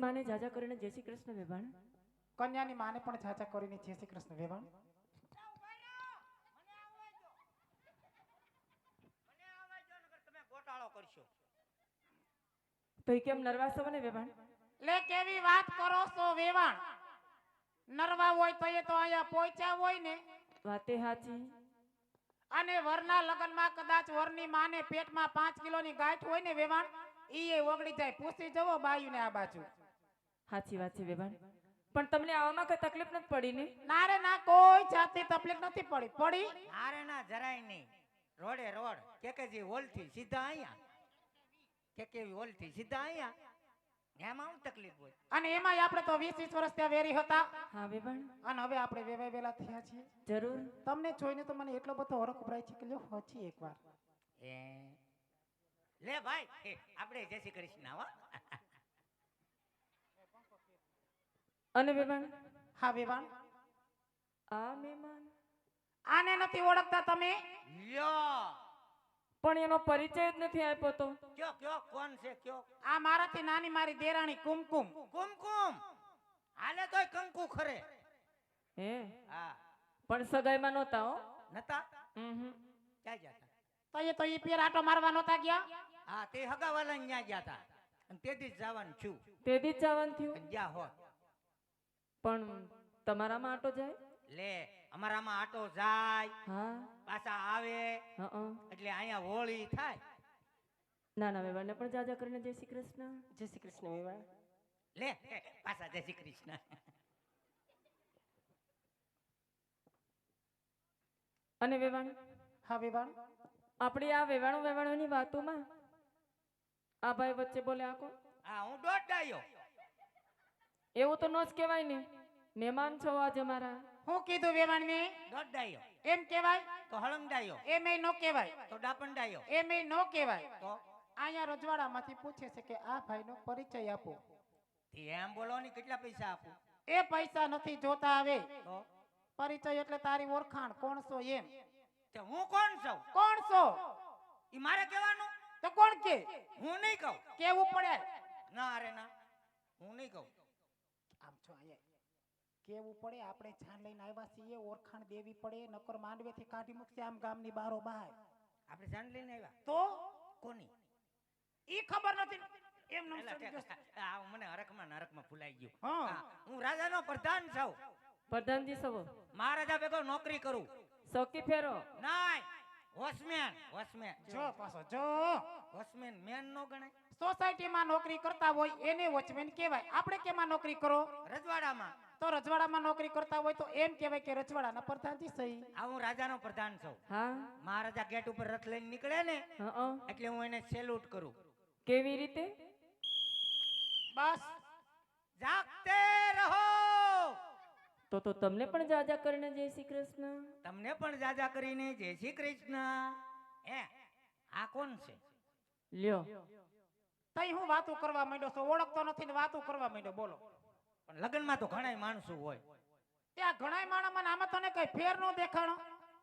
વરરાજાની માને જાજા કરીને જય શ્રી કૃષ્ણ વેવાણ? કન્યાની માને પણ જાજા કરીને જય શ્રી કૃષ્ણ વેવાણ? મને આવા જો નકર તમે ગોટાળો કરશો તો એ કેમ નરવાસ હોય ને વેવાણ? લે કેવી વાત કરો છો વેવાણ? નરવા હોય તો એ તો અહીંયા પહોંચ્યા હોય ને. વાતે હાચી. અને વરના લગ્નમાં કદાચ વરની માને પેટમાં પાંચ કિલોની ગાંઠ હોય ને વેવાણ ઈ એ ઓગળી જાય. પૂછી જવો બાયુને આ બાજુ. હાચી વાત છે વેવાણ પણ તમને આવામાં કઈ તકલીફ નથી પડી ને? ના રે ના કોઈ જાતની તકલીફ નથી પડી. પડી? મારે ના જરાય નહીં. રોડે રોડ. કે કે જે હોલથી સીધા અહીંયા. કે કેવી હોલથી સીધા અહીંયા. એમાં હું તકલીફ હોય? અને એમાંય આપણે તો વીસ વીસ વર્ષ ત્યાં વેરી હતા. હા અને હવે આપણે વેવાય વેલા થયા છીએ. જરૂર. તમને જોઈને તો મને એટલો બધો હરખ ઉભરાય છે કે લ્યો હજી એકવાર. એ. લે ભાઈ એ, આપણે જય શ્રી કૃષ્ણ હો. અને વેવાણ હા વેવાણ આ મહેમાન આને નથી ઓળખતા તમે? લ્યો પણ એનો પરિચય જ નથી આપ્યો તો. કયો કયો કોણ છે કયો? આ મારાથી નાની મારી દેરાણી કુમકુમ. કુમકુમ? હાલે તોય કંકુ ખરે. હે? હા. પણ સગાઈમાં નહોતા હો? નતા? હમ ક્યાં ગયા તો? એ તો ઈ પેર આટો મારવા નહોતા ગયા? હા તે હગાવાલા ત્યાં ગયા તા. અને તેથી જ જવાનું છું. તે દી જ જવાનું થયું? ગયા હોત. પણ તમારામાં આટો જાય? લે અમારામાં આટો જાય. હા? પાછા આવે. હં એટલે અહીંયા હોળી થાય. ના ના વેવાને પણ જાજા કરીને જય શ્રી કૃષ્ણ. જય શ્રી કૃષ્ણ વેવાણ. લે પાછા જય શ્રી કૃષ્ણ. અને વેવાણ? હા વેવાણ. આપણી આ વેવાણો વેવાણોની વાતોમાં આ ભાઈ વચ્ચે બોલે આ કોણ? હા હું દોઢ ડાયો એવું તો ન જ કહેવાય ને. મહેમાન છો આજે મારા. હું કીધું વેવાણ ને? દોઢ એમ કહેવાય? તો હળંગડાયો એમ એ નો કહેવાય. તો ડાપણ એમ એ નો કહેવાય. તો? અહીંયા રજવાડામાંથી પૂછે છે કે આ ભાઈનો પરિચય આપો. તે એમ બોલો ને કેટલા પૈસા આપું? એ પૈસા નથી જોતા આવે તો? પરિચય એટલે તારી ઓળખાણ. કોણ છો એમ? તો હું કોણ છું? કોણ છો? ઈ મારે કહેવાનું? તો કોણ કે? હું નહીં કહું. કેવું પડે? ના અરે ના. હું નહીં કહું. છો અહીંયા કેવું પડે? આપણે જાન લઈને આવ્યા છીએ ઓળખાણ દેવી પડે નકર માંડવેથી કાઢી મૂકશે આમ ગામની બારો બહાર આપણે જાણ લઈને આવ્યા. તો? કોની? એ ખબર નથી. એમ મને હરખમાં નરકમાં ફૂલાઈ ગયું. હા. હા, હું રાજાનો પ્રધાન છું. પ્રધાનજી સવો મહારાજા ભેગો નોકરી કરું. સૌકી ફેરો. નાય વોચમેન વોચમેન જો પાછો જો. વોચમેન મેન નો ગણાય. સોસાયટીમાં નોકરી કરતા હોય એને વોચમેન કહેવાય. આપણે કેમાં નોકરી કરો? રજવાડામાં. તો રજવાડામાં નોકરી કરતા હોય તો એમ કહેવાય કે રજવાડાના પ્રધાનજી સહી. આ હું રાજાનો પ્રધાન છું. હા. મહારાજા ગેટ ઉપર રથ લઈને નીકળે ને એટલે હું એને સેલ્યુટ કરું. કેવી રીતે? બસ. જાગતે રહો. તો તો તમને પણ જાજા કરીને જય શ્રી કૃષ્ણ? તમને પણ જાજા કરીને જય શ્રી કૃષ્ણ. હે આ કોણ છે? લ્યો. તઈ હું વાતો કરવા માંડ્યો છો? ઓળખતો નથી ને વાતો કરવા માંડ્યો. બોલો. પણ લગ્નમાં તો ઘણા માણસો હોય. ત્યાં ઘણાય માણસ મને આમાં તને કઈ ફેર નો દેખાણો?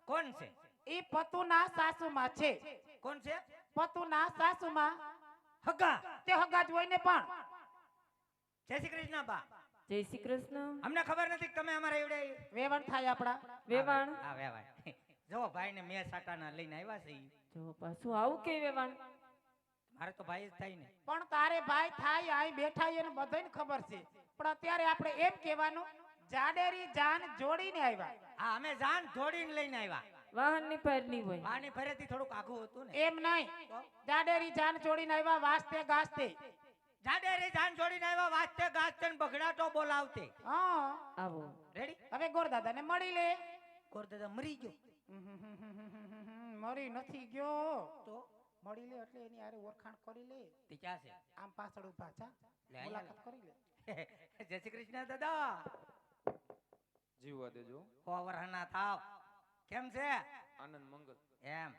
કોણ છે? ઈ પતુના સાસુમાં છે. કોણ છે? પતુના સાસુમાં. હગા. તે હગા જ હોય ને પણ. જય શ્રી કૃષ્ણ બા. જય શ્રી કૃષ્ણ. અમને ખબર નથી તમે અમારા એવડે વેવણ થાય આપડા વેવાણ. હા વેવાય જો ભાઈ ને મેં સાટાના લઈને આવ્યા છે જો પાછું આવું કે વેવાણ? મારે તો ભાઈ જ થાય ને. પણ તારે ભાઈ થાય અહીં બેઠા એને બધાને ખબર છે. પણ અત્યારે આપણે એમ કહેવાનું જાડેરી જાન જોડીને આવ્યા હા અમે જાન જોડીને લઈને આવ્યા વાહનની ફેરની હોય. બાની ફરેથી થોડુંક આઘું હતું ને. એમ નહીં. જાડેરી જાન જોડીને આવ્યા વાસ્તે ગાસ્તે જાડેરી જાન જોડીને આવ્યા વાજતે ગાજતે બગડાટો બોલાવતે. હા. આવો. રેડી હવે ગોરદાદાને મળી લે. ગોરદાદા મરી ગયો. મરી નથી ગયો. તો? મળી લે એટલે એની હારે ઓળખાણ કરી લે. તે ક્યાં છે? આમ પાછળ ઊભા છે મુલાકાત કરી લે. જય શ્રી કૃષ્ણ દાદા. જીવવા દેજો. કોવરના થાવ. કેમ છે? આનંદ મંગલ. એમ.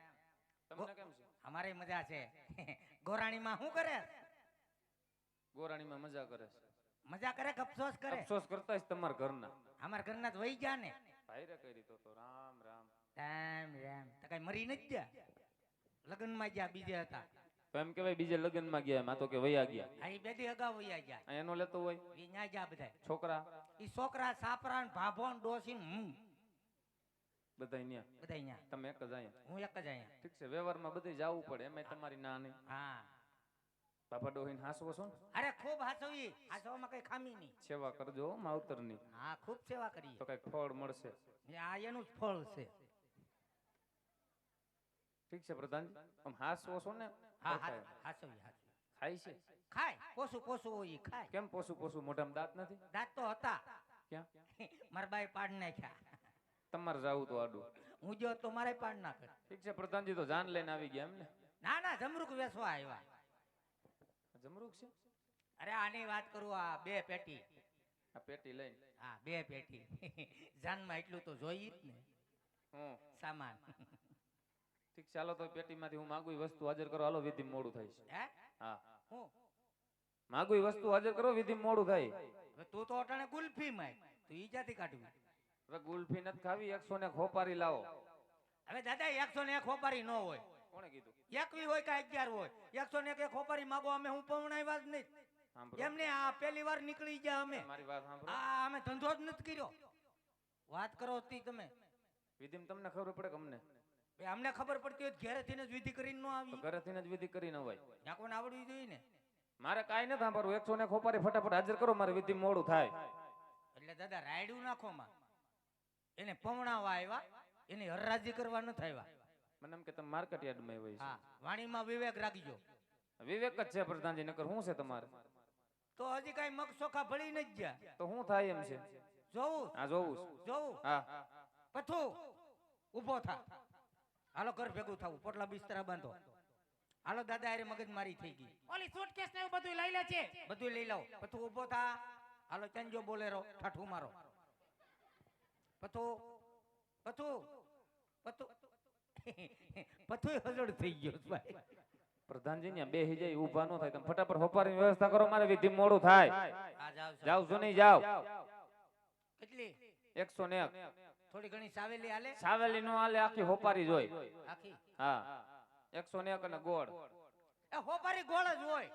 તમને કેમ છે? અમારે મજા છે. ગોરાણીમાં શું કરે? ગોરાણીમાં મજા કરે છે. મજા કરે કે અફસોસ કરે? અફસોસ કરતા તમારા ઘરના. અમારા ઘરના તો વહી ગયા ને. ભાઈરે કરી તો તો રામ રામ. રામ રામ. તો કઈ મરી નથી ગયા? લગ્નમાં ગયા બીજે હતા. તો એમ કેવાય બીજે લગ્નમાં ગયા એમ તો કે વયા ગયા. આ ઈ બે દી અગાઉ વયા ગયા. એનો લેતો હોય? એ ન્યા ગયા બધા છોકરા? એ છોકરા સાપરા ને ભાભો ને ડોસી ને હું બધા ન્યા? બધા ન્યા. તમે એક જ અહીંયા? હું એક જ અહીંયા. ઠીક છે વ્યવહારમાં બધે જવું પડે એમાં તમારી ના નહીં. હા. બાપા ડોહીને હાસવો છો અરે ખૂબ હાચવી હાચવામાં કઈ ખામી નહીં. સેવા કરજો હો માવતરની. હા ખૂબ સેવા કરી તો કઈ ફળ મળશે. આ એનું જ ફળ છે. ઠીક છે પ્રધાનજી આમ હાસ ઓછો ને હા હા. હાચવી હાચવી ખાય છે? ખાય. પોસું પોસું હોય ખાય. કેમ પોસું પોસું? મોઢામાં દાંત નથી? દાંત તો હતા. ક્યાં? મારા બાઈ પાડ નાખ્યા. તમારે જાવું તો આડું. હું જો તો મારે પાડ ના કરે. ઠીક છે પ્રધાનજી તો જાન લઈને આવી ગયા એમ ને? ના ના જમરૂક વેસવા આવ્યા. જમરૂક છે? અરે આની વાત કરું આ બે પેટી. આ પેટી લઈને? હા બે પેટી. જાનમાં એટલું તો જોઈએ જ ને. હું સામાન. ઠીક ચાલો તો પેટીમાંથી હું માગું વસ્તુ હાજર કરો હાલો વિધિ મોડું થાય છે. હા? હું. માગું વસ્તુ હાજર કરો વિધિ મોડું થાય. તું તો અટાણે ગુલ્ફી માં તું ઈ જાતી કાઢવી? હવે ગુલ્ફી નથી ખાવી એકસો ને ખોપારી લાવો. હવે દાદા એકસો ને ખોપારી ન હોય. કોણે કીધું? એકવી હોય કે અગિયાર હોય? એકસો ને એક ખોપારી માગો અમે હું પવણાવ્યા જ નહીં. એમને આ પહેલી વાર નીકળી ગયા અમે. મારી વાત સાંભળો. આ અમે ધંધો જ નથી કર્યો. વાત કરો તી તમે. વિધિમ તમને ખબર પડે કે અમને? અમને ખબર પડતી હોય ઘેરેથી જ વિધિ કરીને ન આવી ઘરેથી જ વિધિ કરી ન હોય. ત્યાં આવડવી જોઈએ ને? મારે કાંઈ નથી સાંભળવું. એકસો ને ખોપારી ફટાફટ હાજર કરો મારે વિધિ મોડું થાય. એટલે દાદા રાયડું નાખો માં. એને પવણાવા આવ્યા એની હરરાજી કરવા ન થાય મને એમ કે તમે માર્કેટ યાર્ડમાં હોય હા વાણીમાં વિવેક રાખજો. વિવેક જ છે પ્રધાનજી નકર શું છે તમારે? તો હજી કઈ મગ ચોખા ભળી ન ગયા. તો શું થાય એમ છે? જોવું? હા જોવું. જોવું? હા. પથુ ઊભો થા. હાલો ઘર ભેગું થવું. પોટલા બિસ્તરા બાંધો. હાલો દાદા અરે મગજ મારી થઈ ગઈ. ઓલી સુટકેસ ને એવું બધું લઈ લે છે. બધું લઈ લાવો પથુ ઊભો થા. હાલો ચંજો બોલેરો ઠાઠું મારો. પથુ પથુ પથુ પથુ હજળ થઈ ગયો ભાઈ. પ્રધાનજી ને બે જાય ઊભા ન થાય. તમે ફટાફટ હોપારીની વ્યવસ્થા કરો મારે વિધિ મોડું થાય. જાવ જાવ. છો નહીં જાવ. કેટલી? એકસો ને થોડી ઘણી સાવેલી હાલે? સાવેલી નો હાલે આખી હોપારી જોઈ આખી? હા. એકસો ને એક અને ગોળ. એ હોપારી ગોળ જ હોય.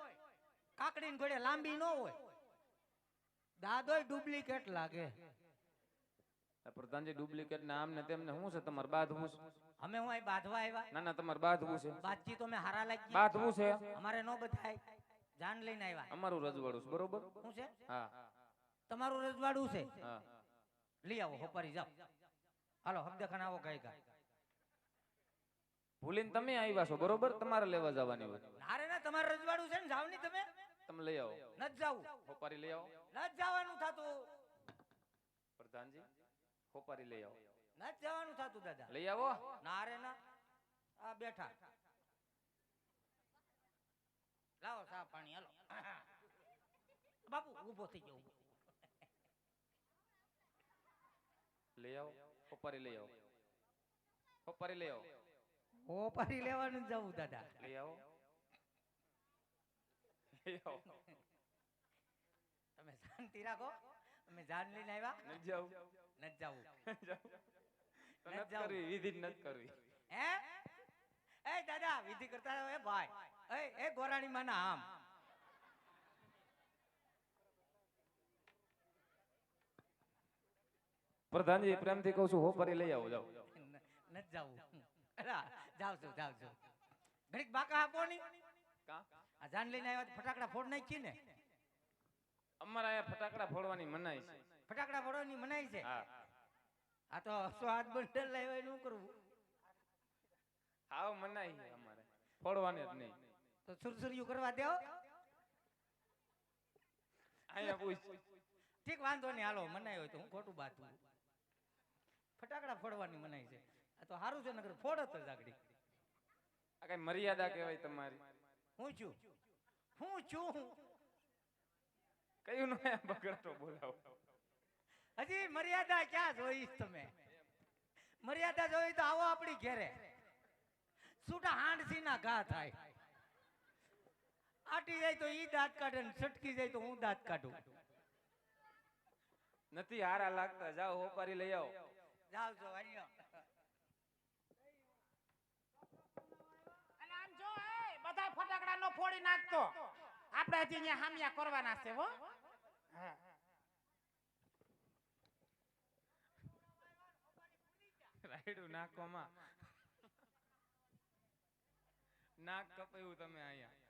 કાકડી ને લાંબી ન હોય. દાદોય ડુપ્લિકેટ લાગે. પ્રધાનજી ડુપ્લિકેટ ના આમ ને તેમને શું છે? તમારે બાંધવું છે? અમે હું અહીં બાંધવા આવ્યા? ના ના તમારે બાંધવું છે. બાતજી તો મેં હારા લાગી બાંધવું છે? અમારે નો બધાય. જાન લઈને આવ્યા. અમારું રજવાડું છે બરોબર? શું છે? હા. તમારું રજવાડું છે? હા. લઈ આવો હોપારી જાઓ. હાલો હબદેખાન આવો ગાય ગાય ભૂલીને તમે આવ્યા છો બરોબર? તમારે લેવા જવાની હોય. અરે ના તમારે રજવાડું છે ને જાવની તમે. તમે લઈ આવો. ન જ જાવ હોપારી લઈ આવો. નત જવાનું થાતું. પ્રધાનજી હોપારી લઈ આવો. નત જવાનું થાતું દાદા. લઈ આવો. ના રે ના. આ બેઠા. લાવો ચા પાણી હાલો. બાપુ ઊભો થઈ ગયો લઈ આવો. હોપારી લઈ આવો. હોપારી લઈ આવો. હોપારી લેવાનું જવું દાદા. લઈ આવો. લઈ આવો. તમે શાંતિ રાખો. અમે જાન લઈને આવ્યા. ન જાવું. ન જાવું. ન જાવું. વિધિ ન કરવી. હે? એ દાદા વિધિ કરતા એ ભાઈ. એ એ ગોરાણી માના આમ. પ્રધાનજી પ્રેમથી કહું છું હોપારી લઈ આવો જાવું જાવ છું જાવ છું. ઘડીક બાકા આપો ની આ જાન લઈને આવ્યા ફટાકડા ફોડ નાખી ને. અમારા અહીંયા ફટાકડા ફોડવાની મનાઈ છે. ફટાકડા ફોડવાની મનાઈ છે? આ તો સ્વાદ બંડલ લાવ્યો એનું કરવું. હાવ મનાઈ છે અમારે. ફોડવાની જ નહીં. તો સુરસુરિયું કરવા દેવો અહીંયા પૂછ. ઠીક વાંધો નહીં. હાલો મનાઈ હોય તો હું ખોટું બાતું ફટાકડા ફોડવાની મનાઈ છે. આ તો સારું છે નગર ફોડત જ આગળ આ કઈ મર્યાદા કહેવાય તમારી? હું છું? હું છું? કયું નો બગડાટો બોલાવો. હજી મર્યાદા ક્યાં જોઈશ તમે? મર્યાદા જોઈ તો આવો આપણી ઘેરે. છૂટા હાંડસી ના ઘા થાય. આટી જાય તો ઈ દાંત કાઢે ને છટકી જાય તો હું દાંત કાઢું. નથી હારા લાગતા. જાઓ હોપારી લઈ આવો. જાવ છો અહીંયા અને આમ જો એ બધા ફટાકડા ઉપાડી નાખતો. આપણે હજી અહીંયા હામિયા કરવાના છે હો. હા. રાયડું નાખવામાં. નાક કપાયું તમે અહીંયા.